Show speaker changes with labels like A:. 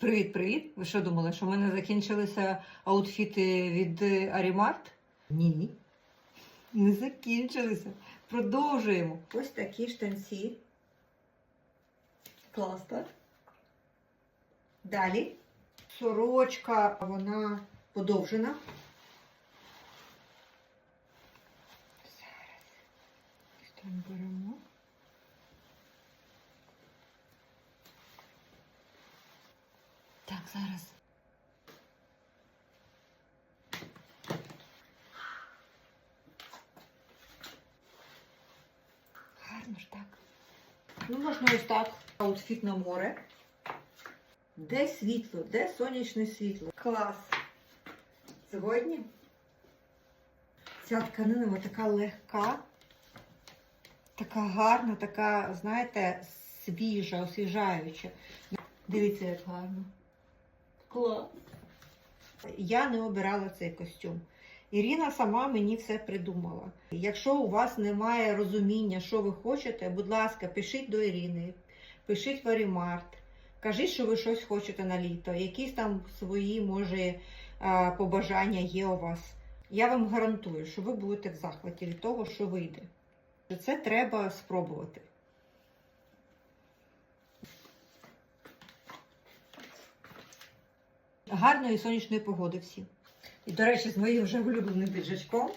A: Привіт-привіт! Ви що думали, що в мене закінчилися аутфіти від е, Арімарт? Ні. Не закінчилися. Продовжуємо. Ось такі штанці. Клас, так? Далі. Сорочка, вона подовжена. Зараз. Там беремо. Так, зараз. Гарно ж так. Ну, можна ось так. Аутфіт на море. Де світло, де сонячне світло? Клас. Сьогодні ця тканина така легка, така гарна, така, знаєте, свіжа, освіжаюча. Дивіться, як гарно. Клас. Я не обирала цей костюм. Ірина сама мені все придумала. Якщо у вас немає розуміння, що ви хочете, будь ласка, пишіть до Ірини, пишіть в Арімарт, кажіть, що ви щось хочете на літо, якісь там свої, може, побажання є у вас. Я вам гарантую, що ви будете в захваті від того, що вийде. Це треба спробувати. Гарної сонячної погоди всім. І, до речі, з моїм вже улюбленим піджачком.